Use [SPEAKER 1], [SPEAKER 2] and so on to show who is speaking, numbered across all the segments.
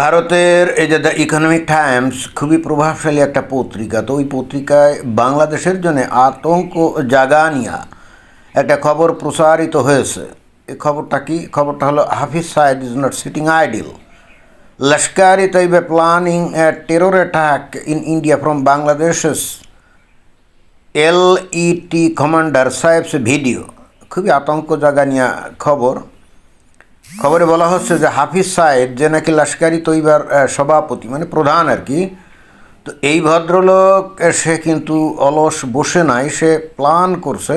[SPEAKER 1] ভারতের এই যে দ্য ইকোনমিক টাইমস খুবই প্রভাবশালী একটা পত্রিকা, তো ওই পত্রিকায় বাংলাদেশের জন্য আতঙ্ক জাগানিয়া একটা খবর প্রসারিত হয়েছে। এই খবরটা কি? খবরটা হলো, Hafiz Saeed is not sitting idle Lashkar Taiba planning a terror attack in India from Bangladesh's LET commander সাহেবস video খুবই আতঙ্ক জাগানিয়া খবর। খবরে বলা হচ্ছে যে হাফিজ সাহেব যে নাকি লস্কারি তৈবার সভাপতি মানে প্রধান আর কি, তো এই ভদ্রলোক সে কিন্তু অলস বসে নাই, সে প্ল্যান করছে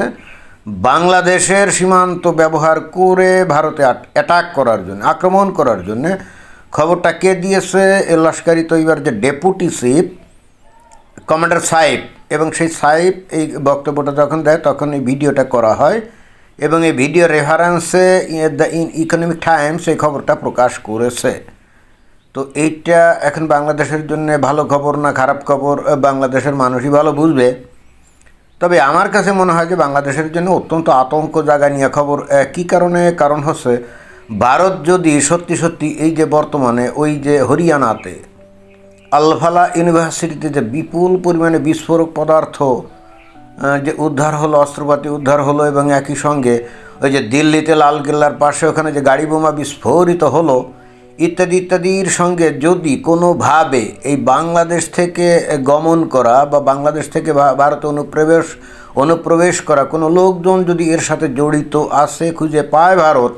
[SPEAKER 1] বাংলাদেশের সীমান্ত ব্যবহার করে ভারতে অ্যাটাক করার জন্য, আক্রমণ করার জন্য। খবরটা কে দিয়েছে? লস্কারি তৈবার যে ডেপুটি চিফ কমান্ডার সাহেব, এবং সেই সাহেব এই বক্তব্যটা যখন দেয়, তখন এই ভিডিওটা করা হয়। এবং এই ভিডিও রেফারেন্সে দ্য ইন ইকোনমিক টাইমস এই খবরটা প্রকাশ করেছে। তো এইটা এখন বাংলাদেশের জন্য ভালো খবর না খারাপ খবর? বাংলাদেশের মানুষই ভালো বুঝবে। তবে আমার কাছে মনে হয় যে বাংলাদেশের জন্য অত্যন্ত আতঙ্ক জাগা নিয়ে খবর। কী কারণে? কারণ হচ্ছে ভারত যদি সত্যি সত্যি এই যে বর্তমানে ওই যে হরিয়ানাতে আলফালা ইউনিভার্সিটিতে যে বিপুল পরিমাণে বিস্ফোরক পদার্থ যে উদ্ধার হলো, অস্ত্রপাতি উদ্ধার হলো এবং একই সঙ্গে ওই যে দিল্লিতে লালকেল্লার পাশে ওখানে যে গাড়ি বোমা বিস্ফোরিত হলো, ইত্যাদি, ইত্যাদির সঙ্গে যদি কোনোভাবে এই বাংলাদেশ থেকে গমন করা বা বাংলাদেশ থেকে ভারতে অনুপ্রবেশ অনুপ্রবেশ করা কোনো লোকজন যদি এর সাথে জড়িত আছে, খুঁজে পায় ভারত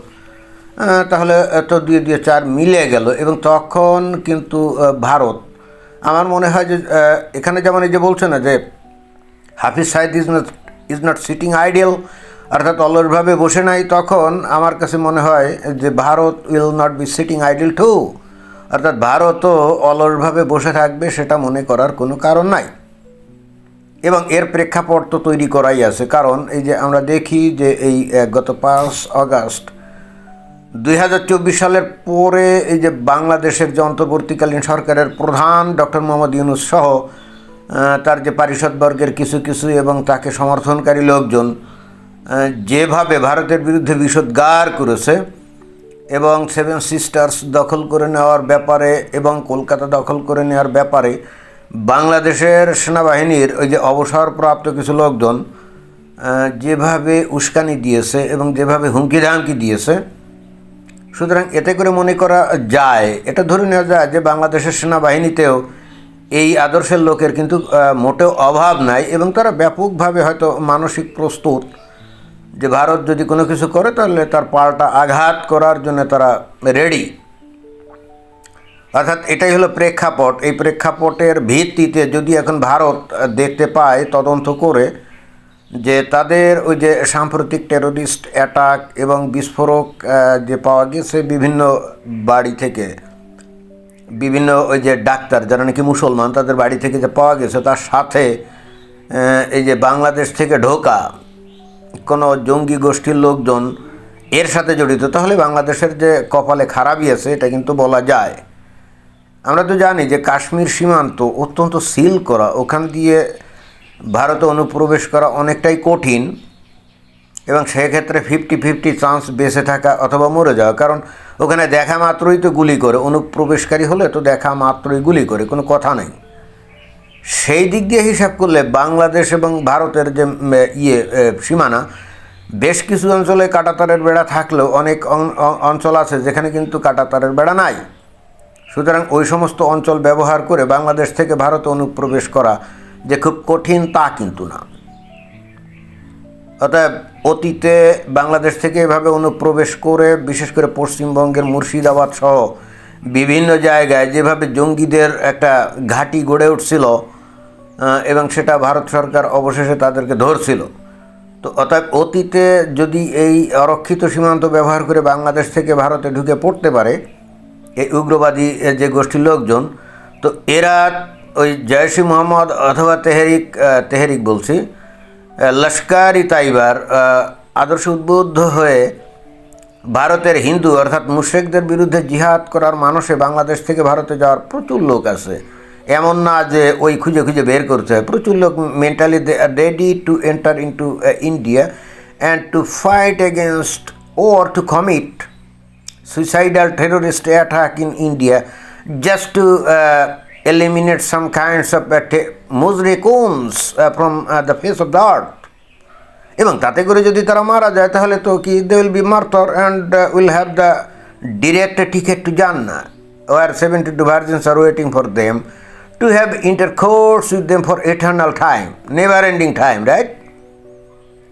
[SPEAKER 1] তাহলে তো দুই দিয়ে চার মিলে গেল এবং তখন কিন্তু ভারত, আমার মনে হয় যে এখানে যেমন এই যে বলছে না যে Hafiz Saeed is not is not sitting idle অর্থাৎ অলসভাবে বসে নাই, তখন আমার কাছে মনে হয় যে Bharat will not be sitting idle too অর্থাৎ ভারতও অলসভাবে বসে থাকবে, সেটা মনে করার কোনো কারণ নাই। এবং এর প্রেক্ষাপট তো তৈরি করাই আছে, কারণ এই যে আমরা দেখি যে এই গত পাঁচ আগস্ট দুই সালের পরে এই যে বাংলাদেশের যে অন্তর্বর্তীকালীন সরকারের প্রধান ডক্টর মোহাম্মদ ইউনুস সহ তার যে পারিষদবর্গের কিছু কিছু এবং তাকে সমর্থনকারী লোকজন যেভাবে ভারতের বিরুদ্ধে বিষোদ্গার করেছে এবং সেভেন সিস্টার্স দখল করে নেওয়ার ব্যাপারে এবং কলকাতা দখল করে নেওয়ার ব্যাপারে বাংলাদেশের সেনাবাহিনীর ওই যে অবসরপ্রাপ্ত কিছু লোকজন যেভাবে উস্কানি দিয়েছে এবং যেভাবে হুমকি ধামকি দিয়েছে, সুতরাং এতে করে মনে করা যায়, এটা ধরে নেওয়া যায় যে বাংলাদেশের সেনাবাহিনীতেও এই আদর্শের লোকের কিন্তু মোটেও অভাব নাই এবং তারা ব্যাপকভাবে হয়তো মানসিক প্রস্তুত যে ভারত যদি কোনো কিছু করে তাহলে তার পাল্টা আঘাত করার জন্য তারা রেডি অর্থাৎ এটাই হলো প্রেক্ষাপট। এই প্রেক্ষাপটের ভিত্তিতে যদি এখন ভারত দেখতে পায়, তদন্ত করে যে তাদের ওই যে সাম্প্রতিক টেরোরিস্ট অ্যাটাক এবং বিস্ফোরক যে পাওয়া গেছে বিভিন্ন বাড়ি থেকে বিভিন্ন ওই যে ডাক্তার যারা নাকি মুসলমান, তাদের বাড়ি থেকে যে পাওয়া গেছে, তার সাথে এই যে বাংলাদেশ থেকে ঢোকা কোনো জঙ্গি গোষ্ঠীর লোকজন এর সাথে জড়িত, তাহলে বাংলাদেশের যে কপালে খারাপই আছে, এটা কিন্তু বলা যায়। আমরা তো জানি যে কাশ্মীর সীমান্ত অত্যন্ত সিল করা, ওখান দিয়ে ভারতে অনুপ্রবেশ করা অনেকটাই কঠিন এবং সেক্ষেত্রে ফিফটি ফিফটি চান্স বেঁচে থাকা অথবা মরে যাওয়া। কারণ ওখানে দেখা মাত্রই তো গুলি করে, অনুপ্রবেশকারী হলে তো দেখা মাত্রই গুলি করে, কোনো কথা নেই। সেই দিক দিয়ে হিসাব করলে বাংলাদেশ এবং ভারতের যে ইয়ে সীমানা, বেশ কিছু অঞ্চলে কাটাতারের বেড়া থাকলেও অনেক অঞ্চল আছে যেখানে কিন্তু কাটাতারের বেড়া নাই। সুতরাং ওই সমস্ত অঞ্চল ব্যবহার করে বাংলাদেশ থেকে ভারতে অনুপ্রবেশ করা যে খুব কঠিন তা কিন্তু না। অতএব অতীতে বাংলাদেশ থেকে এভাবে অনুপ্রবেশ করে, বিশেষ করে পশ্চিমবঙ্গের মুর্শিদাবাদ সহ বিভিন্ন জায়গায় যেভাবে জঙ্গিদের একটা ঘাঁটি গড়ে উঠছিল এবং সেটা ভারত সরকার অবশেষে তাদেরকে ধরছিল। তো অতএব অতীতে যদি এই অরক্ষিত সীমান্ত ব্যবহার করে বাংলাদেশ থেকে ভারতে ঢুকে পড়তে পারে, এই উগ্রবাদী যে গোষ্ঠীর লোকজন, তো এরা ওই জয়সি মোহাম্মদ অথবা তেহরিক তেহরিক বলছি লস্কারি তাইবার আদর্শ উদ্বুদ্ধ হয়ে ভারতের হিন্দু অর্থাৎ মুশ্রিকদের বিরুদ্ধে জিহাদ করার মানুষে বাংলাদেশ থেকে ভারতে যাওয়ার প্রচুর লোক আছে। এমন না যে ওই খুঁজে খুঁজে বের করতে হয়। প্রচুর লোক mentally they are ready to enter into India and to fight against or to commit terrorist attack in India just to uh, eliminate some kinds of uh, mushrikuns uh, from the face of the earth. এবং তাতে করে যদি তারা মারা যায় তাহলে তো কি they will be martyr and will have the direct ticket to জান্না where seventy two virgins are waiting for them to have intercourse with them for eternal time never ending time right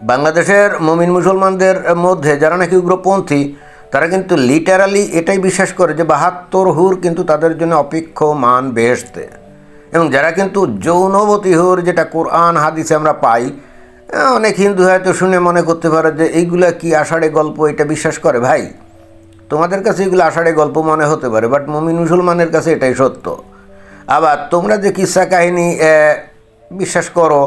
[SPEAKER 1] বাংলাদেশের মমিন মুসলমানদের মধ্যে যারা নাকি উগ্রপন্থী তারা কিন্তু literally এটাই বিশ্বাস করে যে বাহাত্তর হুর কিন্তু তাদের জন্য অপেক্ষমান বেহেসতে এবং যারা কিন্তু যৌনবতী হুর, যেটা কোরআন, হাদিসে আমরা পাই অনেক হিন্দু হয়তো শুনে মনে করতে পারে যে এইগুলা কি আষাঢ়ে গল্প, এটা বিশ্বাস করে? ভাই, তোমাদের কাছে এগুলো আষাঢ়ে গল্প মনে হতে পারে বাট মমিন মুসলমানের কাছে এটাই সত্য। আবার তোমরা যে কিসা কাহিনী বিশ্বাস করো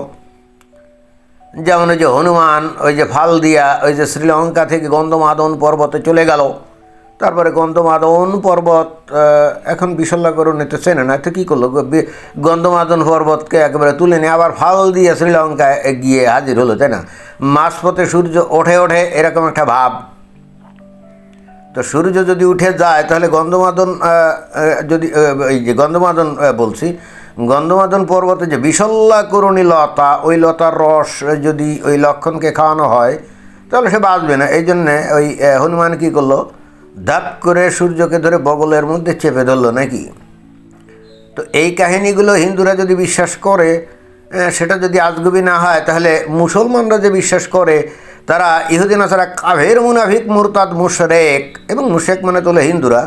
[SPEAKER 1] যেমন ওই যে হনুমান, ওই যে ফাল দিয়া ওই যে শ্রীলঙ্কা থেকে গন্ধমাদন পর্বতে চলে গেল। তারপরে গন্ধমাদন পর্বত এখন বিশল্যাকরণ এতে চেনে না, তো কী করল? গন্ধমাদন পর্বতকে একেবারে তুলে নিয়ে আবার ফাল দিয়ে শ্রীলঙ্কায় গিয়ে হাজির হলো, তাই না? মাঝপথে সূর্য ওঠে ওঠে, এরকম একটা ভাব। তো সূর্য যদি উঠে যায়, তাহলে গন্ধমাদন যদি এই যে গন্ধমাদন বলছি গন্ধমাদন পর্বতে যে বিশল্লা করণী লতা, ওই লতার রস যদি ওই লক্ষণকে খাওয়ানো হয়, তাহলে সে বাঁচবে না। এই জন্যে ওই হনুমান কী করল? ধাপ করে সূর্যকে ধরে বগলের মধ্যে চেপে ধরলো নাকি? তো এই কাহিনীগুলো হিন্দুরা যদি বিশ্বাস করে সেটা যদি আজগুবি না হয়, তাহলে মুসলমানরা যে বিশ্বাস করে, তারা ইহুদিন আসারা কাভের মুনাফিক মুরতাদ মুশরেক, এবং মুশেক মানে তোলে হিন্দুরা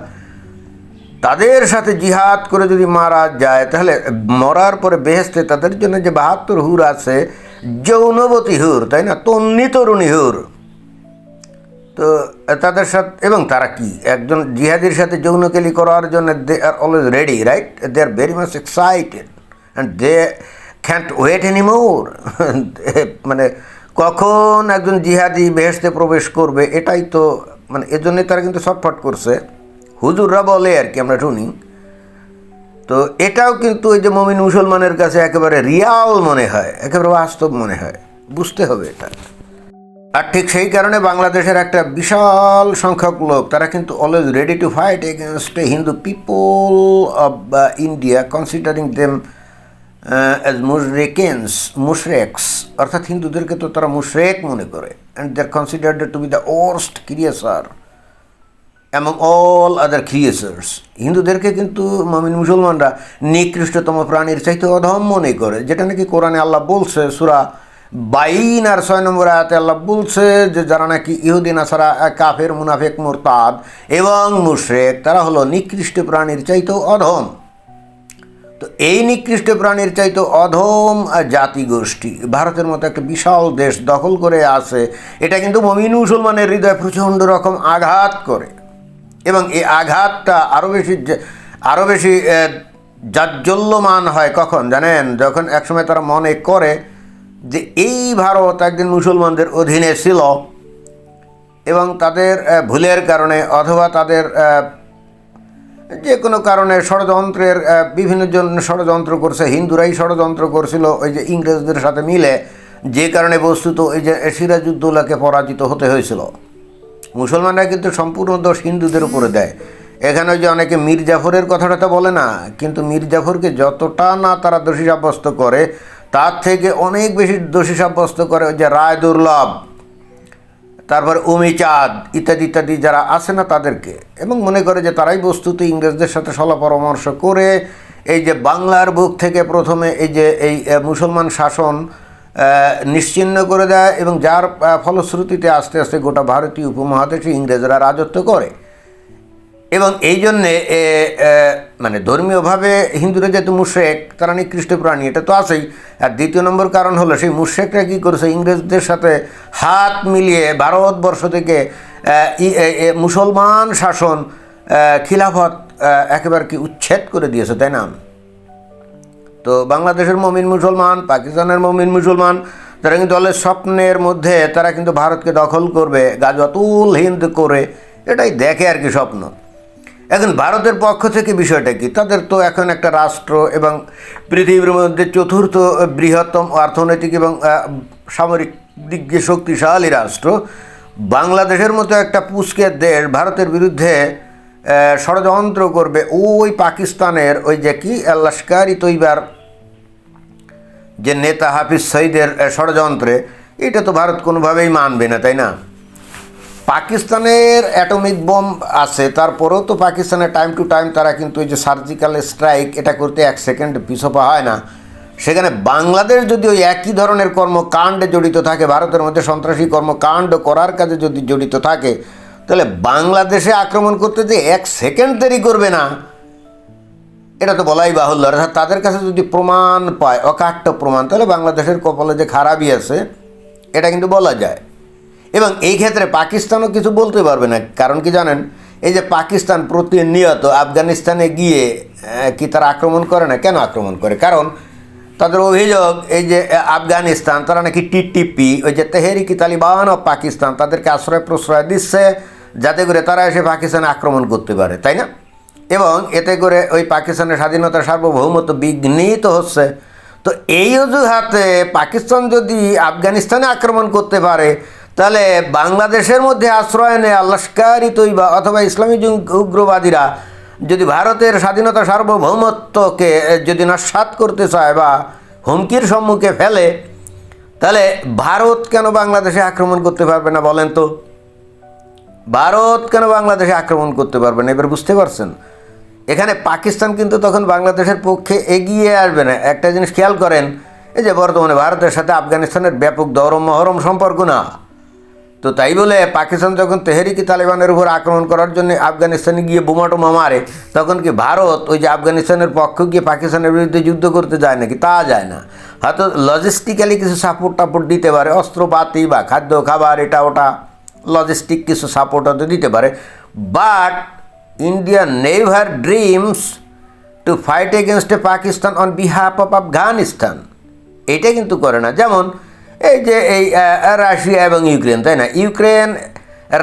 [SPEAKER 1] তাদের সাথে জিহাদ করে যদি মারা যায়, তাহলে মরার পরে বেহেস্তে তাদের জন্য যে বাহাত্তর হুর আছে, যৌনবতী হুর, তাই না? তন্নি তরুণী হুর। তো তাদের সাথে, এবং তারা কি? একজন জিহাদির সাথে যৌনকেলি করার জন্য they are always ready, right? They are very much excited. And they can't wait any more মানে কখন একজন জিহাদি বেহেস্তে প্রবেশ করবে, এটাই তো মানে এজন্যই তারা কিন্তু ছটফট করছে। হুজুররা বলে আর কি, আমরা শুনি। তো এটাও কিন্তু ওই যে মমিন মুসলমানের কাছে একেবারে রিয়াল মনে হয়, একেবারে বাস্তব মনে হয়। বুঝতে হবে এটা। আর ঠিক সেই কারণে বাংলাদেশের একটা বিশাল সংখ্যক লোক, তারা কিন্তু always ready to fight against Hindu people of India considering them as মুশরেকেন্স মুশরেক্স অর্থাৎ হিন্দুদেরকে তো তারা মুশরেক মনে করে and they are considered to be the worst creature among all other creatures হিন্দুদেরকে কিন্তু মমিন মুসলমানরা নিকৃষ্টতম প্রাণীর চাইতে অধম মনে করে, যেটা নাকি কোরআনে আল্লাহ বলছে, সুরা বাইন আর ছয় নম্বর আয়াতে আল্লাহ বলছে যে, যারা নাকি ইহুদিন আসারা কাফের, মুনাফেক, মুরতাদ এবং মুশরেক, তারা হলো নিকৃষ্ট প্রাণীর চাইতেও অধম। তো এই নিকৃষ্ট প্রাণীর চাইতে অধম জাতিগোষ্ঠী ভারতের মতো একটা বিশাল দেশ দখল করে আছে, এটা কিন্তু মমিন মুসলমানের হৃদয়ে প্রচণ্ড রকম আঘাত করে। এবং এই আঘাতটা আরও বেশি আরও বেশি জাজ্জল্যমান হয় কখন জানেন? যখন একসময় তারা মনে করে যে এই ভারত একদিন মুসলমানদের অধীনে ছিল এবং তাদের ভুলের কারণে অথবা তাদের যে কোনো কারণে ষড়যন্ত্রের বিভিন্ন জন ষড়যন্ত্র করছে, হিন্দুরাই ষড়যন্ত্র করছিল, ওই যে ইংরেজদের সাথে মিলে, যে কারণে বস্তুত ওই যে সিরাজউদ্দৌলাকে পরাজিত হতে হয়েছিল। মুসলমানরা কিন্তু সম্পূর্ণ দোষ হিন্দুদের উপরে দেয়। এখানে যে অনেকে মীর জাফরের কথাটা তো বলে না, কিন্তু মীর জাফরকে যতটা না তারা দোষী সাব্যস্ত করে, তার থেকে অনেক বেশি দোষী সাব্যস্ত করে যে রায় দুর্লভ তারপর উমিচাঁদ ইত্যাদি ইত্যাদি যারা আছে না তাদেরকে। এবং মনে করে যে তারাই বস্তুত ইংরেজদের সাথে সলা পরামর্শ করে, এই যে বাংলার বুক থেকে প্রথমে এই যে এই মুসলমান শাসন আহ, নিশ্চিহ্ন করে দেয় এবং যার ফলশ্রুতিতে আস্তে আস্তে গোটা ভারতীয় উপমহাদেশে ইংরেজরা রাজত্ব করে। এবং এই জন্যে মানে ধর্মীয়ভাবে হিন্দুরা যেহেতু মুশ্রেক তারা নিকৃষ্ট প্রাণী এটা তো আছেই। আর দ্বিতীয় নম্বর কারণ হলো সেই মুশ্রেকরা কী করেছে? ইংরেজদের সাথে হাত মিলিয়ে ভারতবর্ষ থেকে মুসলমান শাসন খিলাফত একেবারে কি উচ্ছেদ করে দিয়েছে তাই না? তো বাংলাদেশের মমিন মুসলমান, পাকিস্তানের মমিন মুসলমান তারা কিন্তু দলের স্বপ্নের মধ্যে, তারা কিন্তু ভারতকে দখল করবে গাজওয়াতুল হিন্দ করে, এটাই দেখে আর কি স্বপ্ন। এখন ভারতের পক্ষ থেকে বিষয়টা কি? তাদের তো এখন একটা রাষ্ট্র এবং পৃথিবীর মধ্যে চতুর্থ বৃহত্তম অর্থনৈতিক এবং সামরিক দিক দিয়ে শক্তিশালী রাষ্ট্র। বাংলাদেশের মতো একটা পুষ্কের দেশ ভারতের বিরুদ্ধে ষড়যন্ত্র করবে ওই পাকিস্তানের ওই যে কি লস্কারি তৈবার যে নেতা হাফিজ সঈদের ষড়যন্ত্রে, এটা তো ভারত কোনোভাবেই মানবে না, তাই না? পাকিস্তানের অ্যাটমিক বোম আছে, তারপরেও তো পাকিস্তানের টাইম টু টাইম তারা কিন্তু এই যে সার্জিক্যাল স্ট্রাইক, এটা করতে এক সেকেন্ড পিছপা হয় না। সেখানে বাংলাদেশ যদি ওই একই ধরনের কর্মকাণ্ডে জড়িত থাকে, ভারতের মধ্যে সন্ত্রাসী কর্মকাণ্ড করার কাজে যদি জড়িত থাকে, তাহলে বাংলাদেশে আক্রমণ করতে যে এক সেকেন্ড দেরি করবে না এটা তো বলাই বাহুল্য। অর্থাৎ তাদের কাছে যদি প্রমাণ পায়, অকাট্য প্রমাণ, তাহলে বাংলাদেশের কপালে যে খারাপই আছে, এটা কিন্তু বলা যায়। এবং এই ক্ষেত্রে পাকিস্তানও কিছু বলতে পারবে না। কারণ কি জানেন, এই যে পাকিস্তান প্রতিনিয়ত আফগানিস্তানে গিয়ে কি তারা আক্রমণ করে না? কেন আক্রমণ করে? কারণ তাদের অভিযোগ, এই যে আফগানিস্তান, তারা নাকি টিটিপি ওই যে তেহেরিকি তালিবান অফ পাকিস্তান, তাদেরকে আশ্রয় প্রশ্রয় দিচ্ছে, যাতে করে তারা এসে পাকিস্তানে আক্রমণ করতে পারে, তাই না? এবং এতে করে ওই পাকিস্তানের স্বাধীনতা সার্বভৌমত্ব বিঘ্নিত হচ্ছে। তো এই অজুহাতে পাকিস্তান যদি আফগানিস্তানে আক্রমণ করতে পারে, তাহলে বাংলাদেশের মধ্যে আশ্রয় নেয় লস্কারি তৈবা অথবা ইসলামী উগ্রবাদীরা। যদি ভারতের স্বাধীনতা সার্বভৌমত্বকে যদি নস্বাত করতে চায় বা হুমকির সম্মুখে ফেলে, তাহলে ভারত কেন বাংলাদেশে আক্রমণ করতে পারবে না বলেন তো? ভারত কেন বাংলাদেশে আক্রমণ করতে পারবে না? এবার বুঝতে পারছেন? এখানে পাকিস্তান কিন্তু তখন বাংলাদেশের পক্ষে এগিয়ে আসবে না। একটা জিনিস খেয়াল করেন, এই যে বর্তমানে ভারতের সাথে আফগানিস্তানের ব্যাপক দরম মহরম সম্পর্ক না। তো তাই বলে পাকিস্তান যখন তেহরিকি তালেবানের উপর আক্রমণ করার জন্য আফগানিস্তানে গিয়ে বোমাটোমা মারে, তখন কি ভারত ওই যে আফগানিস্তানের পক্ষ গিয়ে পাকিস্তানের বিরুদ্ধে যুদ্ধ করতে যায় নাকি? তা যায় না। হয়তো লজিস্টিক্যালি কিছু সাপোর্ট টাপোর্ট দিতে পারে, অস্ত্রপাতি বা খাদ্য খাবার, এটা ওটা লজিস্টিক কিছু সাপোর্ট হয়তো দিতে পারে। But never dreams to fight against a Pakistan on behalf of Afghanistan এটা কিন্তু করে না। যেমন, এই যে এই রাশিয়া এবং ইউক্রেন, তাই না? ইউক্রেন,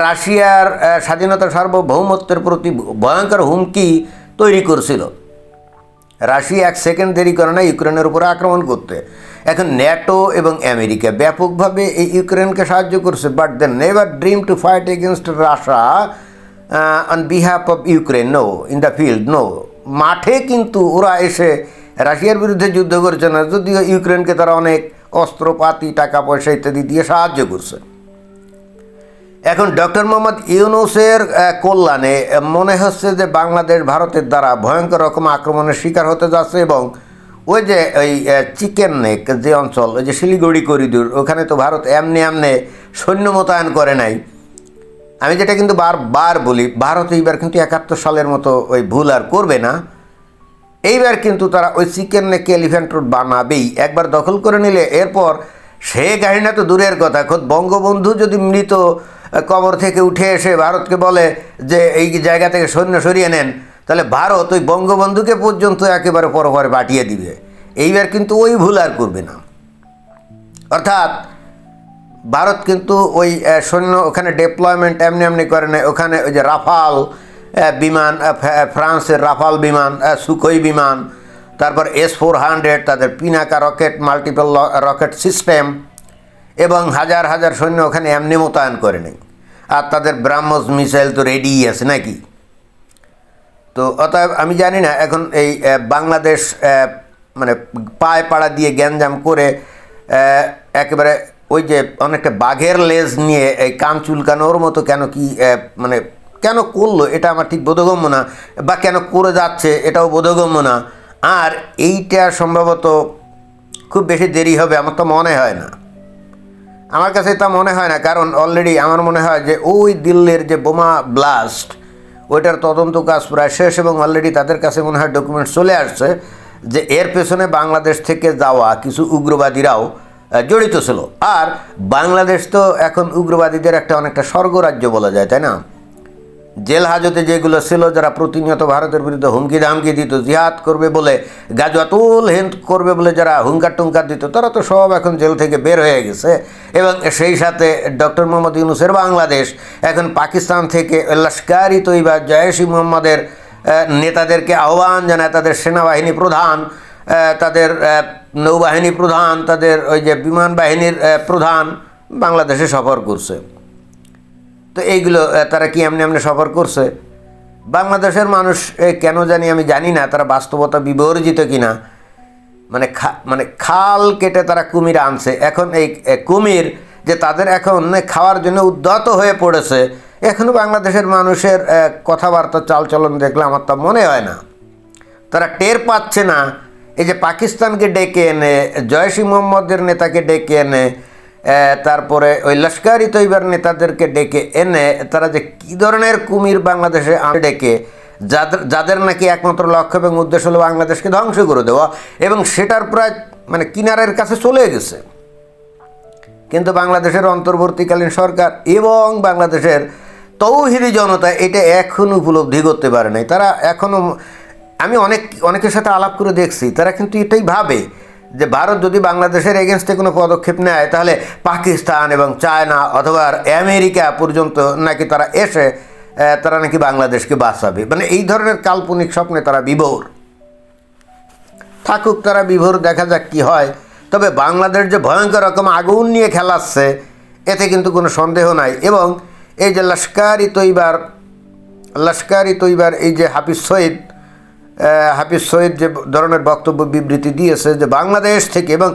[SPEAKER 1] রাশিয়ার স্বাধীনতা সার্বভৌমত্বের প্রতি ভয়ঙ্কর হুমকি তৈরি করছিল। রাশিয়া এক সেকেন্ড দেরি করে না ইউক্রেনের উপরে আক্রমণ করতে। এখন ন্যাটো এবং আমেরিকা ব্যাপকভাবে এই ইউক্রেনকে সাহায্য করছে but they never dream to fight against Russia on behalf of Ukraine no in the field no মাঠে কিন্তু ওরা এসে রাশিয়ার বিরুদ্ধে যুদ্ধ করছে না, যদিও ইউক্রেনকে তারা অনেক অস্ত্রপাতি টাকা পয়সা ইত্যাদি দিয়ে সাহায্য করছে। এখন ডক্টর মোহাম্মদ ইউনুসের কল্যাণে মনে হচ্ছে যে বাংলাদেশ ভারতের দ্বারা ভয়ঙ্কর রকম আক্রমণের শিকার হতে যাচ্ছে এবং ওই যে ওই চিকেন নেক যে অঞ্চল, ওই যে শিলিগুড়ি করিডোর, ওখানে তো ভারত এমনি এমনি সৈন্য মোতায়েন করে নাই। আমি যেটা কিন্তু বারবার বলি, ভারত এইবার কিন্তু একাত্তর সালের মতো ওই ভুল আর করবে না। এইবার কিন্তু তারা ওই চিকেন নেকে এলিফ্যান্ট রোড বানাবেই। একবার দখল করে নিলে এরপর সে কাহিনা তো দূরের কথা, খোদ বঙ্গবন্ধু যদি মৃত কবর থেকে উঠে এসে ভারতকে বলে যে এই জায়গা থেকে সৈন্য সরিয়ে নেন, তাহলে ভারত ওই বঙ্গবন্ধুকে পর্যন্ত একেবারে পরপরে পাঠিয়ে দিবে। এইবার কিন্তু ওই ভুল আর করবে না। অর্থাৎ ভারত কিন্তু ওই সৈন্য ওখানে ডেপ্লয়মেন্ট এমনি এমনি করে না ওখানে ওই যে রাফাল বিমান ফ্রান্সের রাফাল বিমান সুখোই বিমান, তারপর এস ফোর হান্ড্রেড তাদের Pinaka rocket multiple rocket system এবং হাজার হাজার সৈন্য ওখানে এমনি মোতায়েন করে নেই আর তাদের ব্রাহ্মস মিসাইল তো রেডিই আছে নাকি? তো অতএব আমি জানি না, এখন এই বাংলাদেশ মানে পায়ে পাড়া দিয়ে গ্যাঞ্জাম করে একেবারে ওই যে অনেকটা বাঘের লেজ নিয়ে, এই কান চুলকানোর মতো কেন কি মানে কেন করল, এটা আমার ঠিক বোধগম্য না, বা কেন করে যাচ্ছে, এটাও বোধগম্য না। আর এইটা সম্ভবত খুব বেশি দেরি হবে, আমার তো মনে হয় না। আমার কাছে তা মনে হয় না, কারণ অলরেডি আমার মনে হয় যে ওই দিল্লির যে বোমা ব্লাস্ট ওইটার তদন্ত কাজ প্রায় শেষ এবং অলরেডি তাদের কাছে মনে হয় ডকুমেন্ট চলে আসছে যে এর পেছনে বাংলাদেশ থেকে যাওয়া কিছু উগ্রবাদীরাও জড়িত ছিল। আর বাংলাদেশ তো এখন উগ্রবাদীদের একটা অনেকটা স্বর্গরাজ্য বলা যায়, তাই না? জেল হাজতে যেগুলো ছিল, যারা প্রতিনিয়ত ভারতের বিরুদ্ধে হুমকি ধামকি দিত, জিহাদ করবে বলে, গাজওয়াতুল হিন্দ করবে বলে যারা হুঙ্কার টুঙ্কার দিত, তারা তো সব এখন জেল থেকে বের হয়ে গেছে। এবং সেই সাথে ডক্টর মোহাম্মদ ইউনুসের বাংলাদেশ, এখন পাকিস্তান থেকে লস্কারি তৈবা জয়েশি মোহাম্মদের নেতাদেরকে আহ্বান জানায়, তাদের সেনাবাহিনী প্রধান তাদের নৌবাহিনী প্রধান, তাদের ওই যে বিমান বাহিনীর প্রধান বাংলাদেশে সফর করছে। তো এইগুলো তারা কি এমনি এমনি সফর করছে? বাংলাদেশের মানুষ কেন জানি আমি জানি না, তারা বাস্তবতা বিবর্জিত কিনা। মানে খা মানে খাল কেটে তারা কুমির আনছে। এখন এই কুমির যে তাদের এখন খাওয়ার জন্য উদ্যত হয়ে পড়েছে এখনও বাংলাদেশের মানুষের কথাবার্তা, চালচলন দেখলে আমার তা মনে হয় না। তারা টের পাচ্ছে না এই যে পাকিস্তানকে ডেকে এনে, জয়সি মোহাম্মদের নেতাকে ডেকে এনে তারপরে ওই লস্করি তৈবার নেতাদেরকে ডেকে এনে, তারা যে কী ধরনের কুমির বাংলাদেশে ডেকে যাদের যাদের নাকি একমাত্র লক্ষ্য এবং উদ্দেশ্য হলো বাংলাদেশকে ধ্বংস করে দেওয়া এবং সেটার প্রায় মানে কিনারের কাছে চলে গেছে। কিন্তু বাংলাদেশের অন্তর্বর্তীকালীন সরকার এবং বাংলাদেশের তৌহিদি জনতা এটা এখন উপলব্ধি করতে পারে নাই। তারা এখনও আমি অনেক, অনেকের সাথে আলাপ করে দেখছি, তারা কিন্তু এটাই ভাবে যে ভারত যদি বাংলাদেশের এগেনস্টে কোনো পদক্ষেপ নেয়, তাহলে পাকিস্তান এবং চায়না অথবা আমেরিকা পর্যন্ত নাকি তারা এসে তারা নাকি বাংলাদেশকে বাঁচাবে। মানে এই ধরনের কাল্পনিক স্বপ্নে তারা বিভোর। থাকুক তারা বিভোর, দেখা যাক কি হয়। তবে বাংলাদেশ যে ভয়ঙ্কর রকম আগুন নিয়ে খেলাচ্ছে, এতে কিন্তু কোনো সন্দেহ নাই। এবং এই যে লস্কারি তৈবার লস্কারি তৈবার এই যে হাফিজ সৈয়দ হাফিজ সৈয়দ যে ধরনের বক্তব্য বিবৃতি দিয়েছে যে বাংলাদেশ থেকে এবং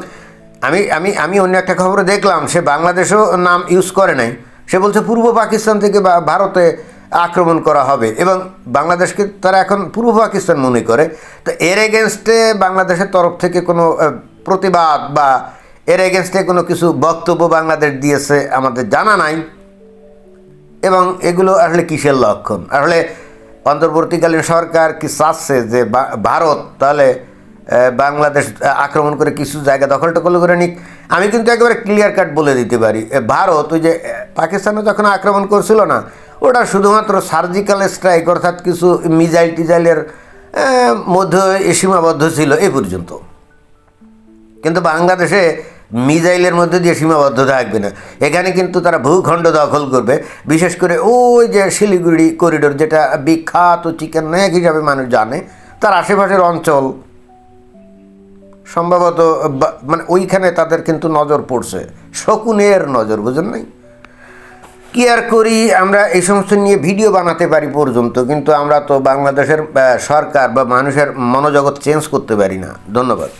[SPEAKER 1] আমি আমি আমি অন্য একটা খবরে দেখলাম, সে বাংলাদেশও নাম ইউজ করে নাই। সে বলছে পূর্ব পাকিস্তান থেকে ভারতে আক্রমণ করা হবে এবং বাংলাদেশকে তারা এখন পূর্ব পাকিস্তান মনে করে। তো এর এগেনস্টে বাংলাদেশের তরফ থেকে কোনো প্রতিবাদ বা এর এগেনস্টে কোনো কিছু বক্তব্য বাংলাদেশ দিয়েছে আমাদের জানা নাই। এবং এগুলো আসলে কিসের লক্ষণ? আসলে অন্তর্বর্তীকালীন সরকার কি চাচ্ছে যে ভারত তাহলে বাংলাদেশ আক্রমণ করে কিছু জায়গা দখল টখল করে নিক? আমি কিন্তু একেবারে ক্লিয়ার কাট বলে দিতে পারি। ভারত ওই যে পাকিস্তানে যখন আক্রমণ করছিল না, ওটা শুধুমাত্র সার্জিক্যাল স্ট্রাইক অর্থাৎ কিছু মিজাইল টিজাইলের মধ্যে সীমাবদ্ধ ছিল এ পর্যন্ত। কিন্তু বাংলাদেশে মিজাইলের মধ্যে দিয়ে সীমাবদ্ধ থাকবে না। এখানে কিন্তু তারা ভূখণ্ড দখল করবে। বিশেষ করে ওই যে শিলিগুড়ি করিডোর, যেটা বিখ্যাত চিকেন নেক হিসাবে মানুষ জানে, তার আশেপাশের অঞ্চল সম্ভবত মানে ওইখানে তাদের কিন্তু নজর পড়ছে। শকুনের নজর, বুঝেন নাই? কি আর করি? আমরা এই সমস্ত নিয়ে ভিডিও বানাতে পারি পর্যন্ত, কিন্তু আমরা তো বাংলাদেশের সরকার বা মানুষের মনোজগৎ চেঞ্জ করতে পারি না। ধন্যবাদ।